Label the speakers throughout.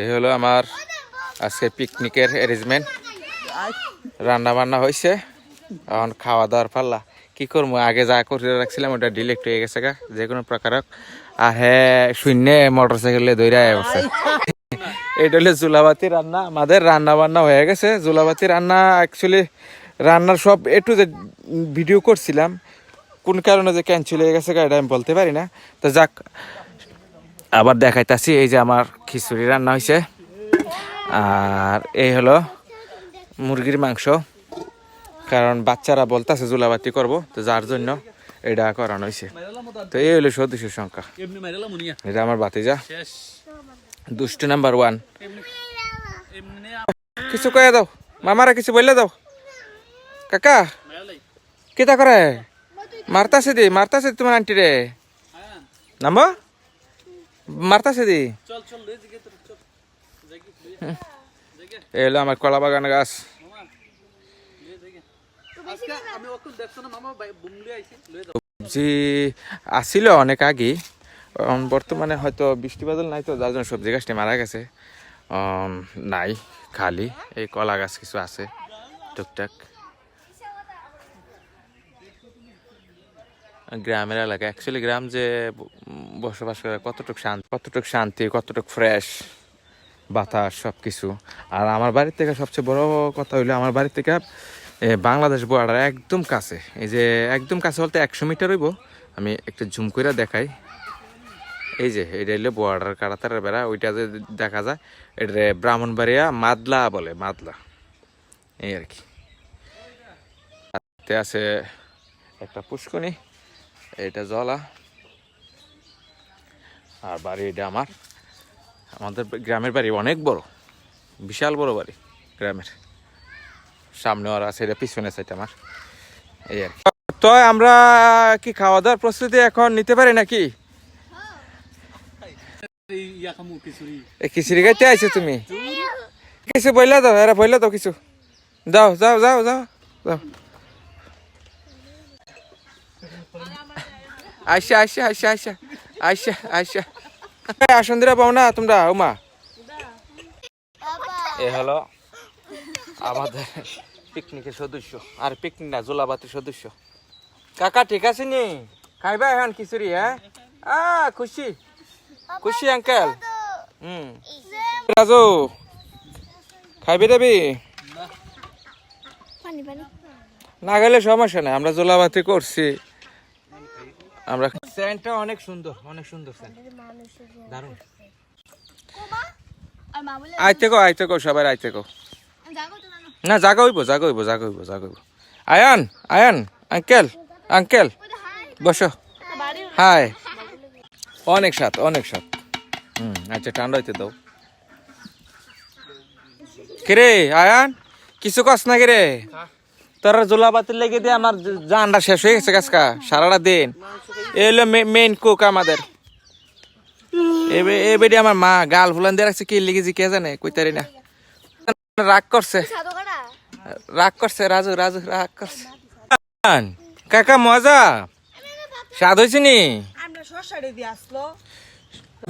Speaker 1: এই হলো আমার আজকে পিকনিকের অ্যারেঞ্জমেন্ট রান্না বান্না হয়েছে এখন খাওয়া দাওয়ার পাল্লা। কি করব? আগে যা করে রাখছিলাম, ওটা ডিলেক্ট হয়ে গেছে গা, যে কোনো প্রকার আর হ্যাঁ শূন্য মোটর সাইকেলে দৈরা অবস্থা এটা হলো জুলাবাতি রান্না। আমাদের রান্না বান্না হয়ে গেছে। জুলাবাতি রান্না অ্যাকচুয়ালি রান্নার সব একটু যে ভিডিও করছিলাম। কোন কারণে যে ক্যান্সেল হয়ে গেছে এটা আমি বলতে পারি না। তো যাক, আবার দেখাইতাছি। এই যে আমার খিচুড়ি রান্না হয়েছে। আর এই হলো মুরগির মাংস। কারণ বাচ্চারা বলতেছে জুলাবাতি করব তো যার জন্য এটা করানো হয়েছে। তো এই হলো সদস্যের সংখ্যা। এটা আমার বাতিজা দুষ্টু নাম্বার ওয়ান। কিছু কয়ে দাও। মামারা কিছু বললে দাও। কাকা কিতা করে? মারতাছে দি মারতাছে তোমার আন্টি রে।
Speaker 2: আয়ান
Speaker 1: নামো মারতাছে দি? এই হলো আমার কলা বাগান গাছ।
Speaker 2: মামা লয়ে জাগি আজকে আমি ওকে দেখছ না মামা? বুমলি আইছি লয়ে যাও
Speaker 1: সবজি আসিল অনেক আগে। বর্তমানে হয়তো বৃষ্টি বাদল নাই তো যার জন্য সবজি গাছটি মারা গেছে। নাই খালি। এই কলা গাছ কিছু আছে টুকটাক। গ্রামের এলাকা অ্যাকচুয়ালি গ্রাম যে বসবাস করে, কতটুক শান্তি কতটুক শান্তি, কতটুক ফ্রেশ বাতাস সব কিছু আর আমার বাড়ির থেকে সবচেয়ে বড় কথা হইল, আমার বাড়ির থেকে বাংলাদেশ বর্ডার একদম কাছে। এই যে, একদম কাছে বলতে একশো মিটার হইব। আমি একটু জুম করে দেখাই। এই যে, এটা হইল বর্ডার কাটাতারের বেড়া। ওইটা যে দেখা যায়, এটা ব্রাহ্মণবাড়িয়া মাদলা বলে, মাদলা। এই আর কি। আছে একটা পুষ্কনি এটা জলা। আর বাড়ি এটা আমার। আমাদের গ্রামের বাড়ি অনেক বড়, বিশাল বড় বাড়ি গ্রামের। সামনে আর আছে এটা, পিছনে সাইড আমার। এই আর তো আমরা কি খাওয়া দাওয়ার প্রস্তুতি এখন নিতে পারি নাকি? খিচুড়ি খাইতে আইছো তুমি? কিছু বললে দাও, এরা বললে দাও কিছু। যাও যাও যাও যাও যাও আইসা আইসা আইসা আইসা আইসা আইসা। আসন দিরা পাও না তোমরা উমা। এ হলো আমাদের পিকনিকের সদস্য আর পিকনিক না জোলাবাতির সদস্য। কাকা ঠিক আছে নি? খাইবা এখন খিচুড়ি হ্যাঁ? আ খুশি? খুশি আঙ্কেল হুম। রাজু খাইবি দেবি? না গেলে সমস্যা নাই আমরা জোলাবাতি করছি। আমরা স্যান্ডটা অনেক সুন্দর অনেক সুন্দর স্যান্ড। দারুণ।
Speaker 3: আর মা বলে
Speaker 1: আইতে কো আইতে কো সবাই আইতে কো
Speaker 3: যাব তো নানো।
Speaker 1: না জাগা হইব জাগা হইব জাগা হইব জাগা হইব। আয়ান আয়ান আঙ্কেল আঙ্কেল বসো।
Speaker 3: বাড়ি
Speaker 1: হাই। অনেক স্বাদ অনেক স্বাদ। হুম আচ্ছা ঠান্ডা হইতে দাও। কিরে আয়ান কিছু কস না কিরে তোর জোলা বাতিল লেগে দিয়ে আমার জানটা শেষ হয়ে গেছে গাছকা, সারাটা দিন। এলো মেইন কুক আমাদের। এবেডি আমার মা গাল ফুলান দিয়ে রাখছে, কি লেগেছি কে জানে কইতারি না। রাগ করছে। রাগ করছে, রাজু রাজু, রাগ করছে। কাকা মজা? স্বাদ হয়েছে নি?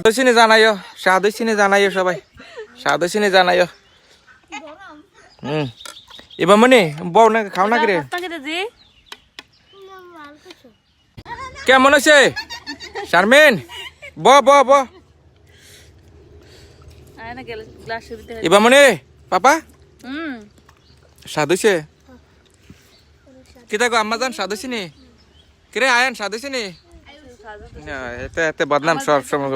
Speaker 1: হয়েছে নি জানাইও, স্বাদ হয়েছে জানাইও সবাই। স্বাদ হয়েছে জানাইও। হুম। এবার মনে বউ না খাও না করে কেমন আছে? শারমিন ব ব ব।
Speaker 3: আয় না গেলে গ্লাস দিতে
Speaker 1: এবার মনে পাপা? স্বাদ কিতা গো আম্মা জান স্বাদ নি? কিরে আয়ান হয়েছে নি? এতে এতে বদনাম সব সময়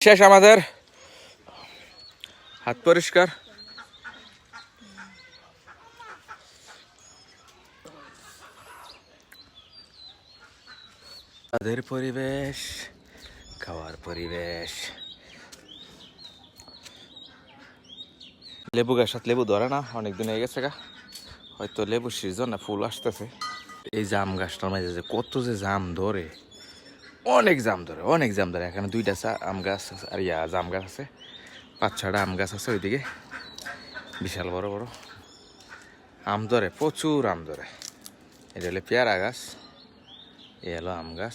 Speaker 1: শেষ আমাদের। হাত পরিষ্কার। তাদের পরিবেশ, খাওয়ার পরিবেশ। লেবু গাছ লেবু ধরে না, অনেকদিন হয়ে গেছে গা। হয়তো লেবু সিজন না ফুল আসতেছে। এই জাম গাছটার মাঝে যে কত যে জাম ধরে, অনেক জাম ধরে, অনেক জাম ধরে। এখানে দুইটা আম গাছ আর ইয়া জাম গাছ আছে। পাঁচ ছটা আম গাছ আছে ওইদিকে। বিশাল বড় বড়। আম ধরে, প্রচুর আম ধরে। এটা হলো পেয়ারা গাছ। এ হলো আম গাছ।